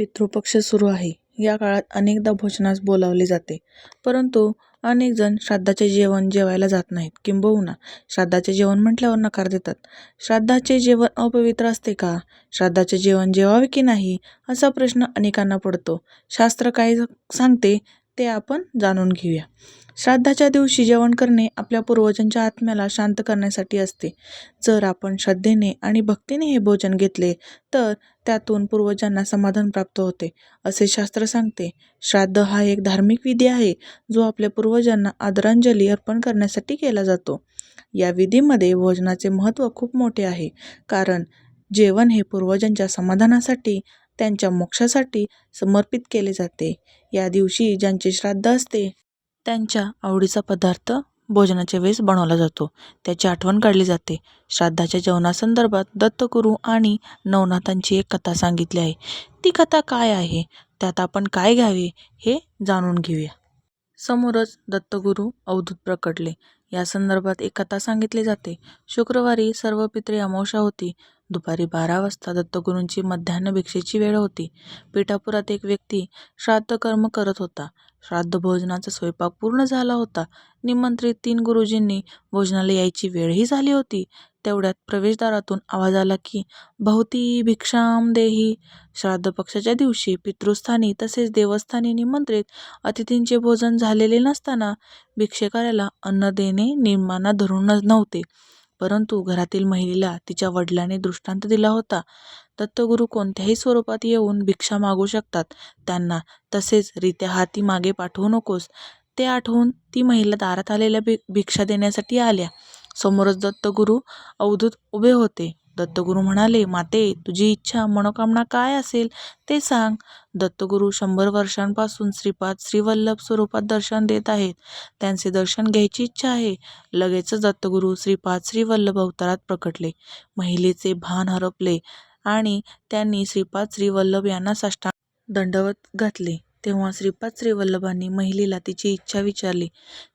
पितृपक्ष सुरू आहे. या काळात अनेकदा भोजनास बोलावले जाते. परंतु अनेक जण श्राद्धाचे जेवण जेवायला जात नाहीत किंबहुना श्राद्धाचे जेवण म्हटल्यावर नकार देतात. श्राद्धाचे जेवण अपवित्र असते का? श्राद्धाचे जेवण जेवावे की नाही असा प्रश्न अनेकांना पडतो. शास्त्र काय सांगते ते आपण जाणून घेऊया. श्राद्धाच्या दिवशी जेवण करणे आपल्या पूर्वजांच्या आत्म्याला शांत करण्यासाठी असते. जर आपण श्रद्धेने आणि भक्तीने हे भोजन घेतले तर त्यातून पूर्वजांना समाधान प्राप्त होते असे शास्त्र सांगते. श्राद्ध हा एक धार्मिक विधी आहे जो आपल्या पूर्वजांना आदरांजली अर्पण करण्यासाठी केला जातो. या विधीमध्ये भोजनाचे महत्त्व खूप मोठे आहे कारण जेवण हे पूर्वजांच्या समाधानासाठी त्यांच्या मोक्षासाठी समर्पित केले जाते. या दिवशी ज्यांचे श्राद्ध असते त्यांच्या आवडीचा पदार्थ भोजनाच्या वेळेस बनवला जातो त्याची आठवण काढली जाते. श्राद्धाच्या जेवणासंदर्भात दत्तगुरू आणि नवनाथांची एक कथा सांगितली आहे. ती कथा काय आहे त्यात आपण काय घ्यावे हे जाणून घेऊया. समोरच दत्तगुरू अवधूत प्रकटले या संदर्भात एक कथा सांगितली जाते. शुक्रवारी सर्व पितरी अमावशा होती. दुपारी बारा वाजता दत्तगुरूंची मध्यान्ह भिक्षेची वेळ होती. पिठापुरात एक व्यक्ती श्राद्धकर्म करत होता. श्राद्ध भोजनाचा स्वयंपाक पूर्ण झाला होता. निमंत्रित तीन गुरुजींनी भोजनाला यायची वेळही झाली होती. तेवढ्यात प्रवेशद्वारातून आवाज आला की भवती भिक्षाम देही. श्राद्धपक्षाच्या दिवशी पितृस्थानी तसेच देवस्थानी निमंत्रित अतिथींचे भोजन झालेले नसताना भिक्षेकऱ्याला अन्न देणे नियमांना धरून नव्हते. परंतु घरातील महिलेला तिच्या वडिलांनी दृष्टांत दिला होता. दत्तगुरू कोणत्याही स्वरूपात येऊन भिक्षा मागू शकतात. त्यांना तसेच रित्या हाती मागे पाठवू नकोस. ते आठवून ती महिला दारात आलेल्या भिक्षा देण्यासाठी आल्या. समोरच दत्तगुरू अवधूत उभे होते. दत्तगुरू म्हणाले माते तुझी इच्छा मनोकामना काय असेल ते सांग. दत्तगुरू शंभर वर्षांपासून श्रीपाद श्रीवल्लभ स्वरूपात दर्शन देत आहेत. त्यांचे दर्शन घ्यायची इच्छा आहे. लगेचच दत्तगुरू श्रीपाद श्रीवल्लभ अवतारात प्रकटले. महिलेचे भान हरपले आणि त्यांनी श्रीपाद श्रीवल्लभ यांना साष्टांग दंडवत घातले. तेव्हा श्रीपाद श्रीवल्लभांनी महिलेला तिची इच्छा विचारली.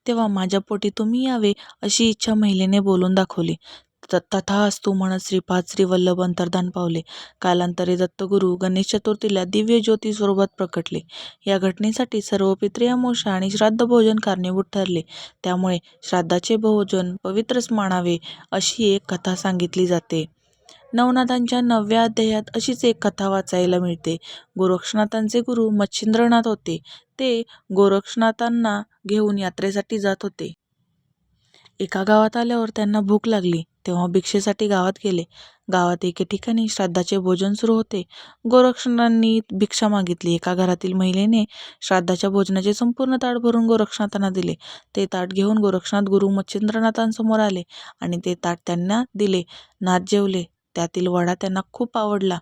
तेव्हा माझ्या पोटी तुम्ही यावे अशी इच्छा महिलेने बोलून दाखवली. तथास्तु म्हणत श्रीपाद श्रीवल्लभ अंतर्धान पावले. कालांतरे दत्तगुरू गणेश चतुर्थीला दिव्य ज्योती स्वरूपात प्रकटले. या घटनेसाठी सर्व पितृयामोषा आणि श्राद्ध भोजन कारणीभूत ठरले. त्यामुळे श्राद्धाचे भोजन पवित्रच मानावे अशी एक कथा सांगितली जाते. नवनाथांच्या नवव्या अध्यायात अशीच एक कथा वाचायला मिळते. गोरक्षनाथांचे गुरु मच्छिंद्रनाथ होते. ते गोरक्षनाथांना घेऊन यात्रेसाठी जात होते. एका गावात आल्यावर त्यांना भूक लागली तेव्हा भिक्षेसाठी गावात गेले. गावात एके ठिकाणी श्राद्धाचे भोजन सुरू होते. गोरक्षणांनी भिक्षा मागितली. एका घरातील महिलेने श्राद्धाच्या भोजनाचे संपूर्ण ताट भरून गोरक्षनाथांना दिले. ते ताट घेऊन गोरक्षनाथ गुरु मच्छिंद्रनाथांसमोर आले आणि ते ताट त्यांना दिले. नाथ जेवले. त्यातील वडा त्यांना खूप आवडला.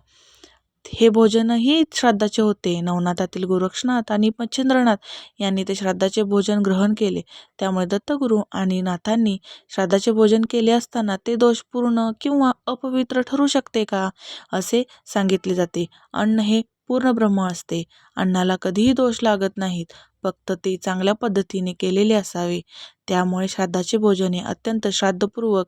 हे भोजनही श्राद्धाचे होते. नवनाथातील गोरक्षनाथ आणि मच्छिंद्रनाथ यांनी ते श्राद्धाचे भोजन ग्रहण केले. त्यामुळे दत्तगुरू आणि नाथांनी श्राद्धाचे भोजन केले असताना ते दोषपूर्ण किंवा अपवित्र ठरू शकते का असे सांगितले जाते. अन्न हे पूर्ण ब्रह्म असते. अन्नाला कधीही दोष लागत नाहीत. फक्त ते चांगल्या पद्धतीने केलेले असावे. त्यामुळे श्राद्धाचे भोजन हे अत्यंत श्राद्धपूर्वक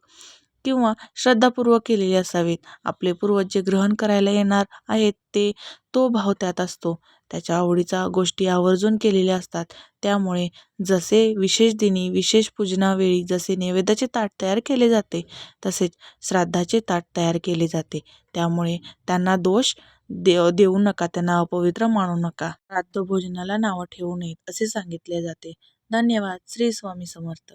किंवा श्रद्धापूर्वक केलेली असावीत आपले पूर्वज जे ग्रहण करायला येणार आहेत ते तो भाव त्यात असतो. त्याच्या आवडीचा गोष्टी आवर्जून केलेल्या असतात. त्यामुळे जसे विशेष दिनी विशेष पूजनावेळी जसे नैवेद्याचे ताट तयार केले जाते तसेच श्राद्धाचे ताट तयार केले जाते. त्यामुळे त्यांना दोष देव देऊ नका त्यांना अपवित्र मानू नका. श्राद्ध भोजनाला नावं ठेवू नयेत असे सांगितले जाते. धन्यवाद. श्री स्वामी समर्थ.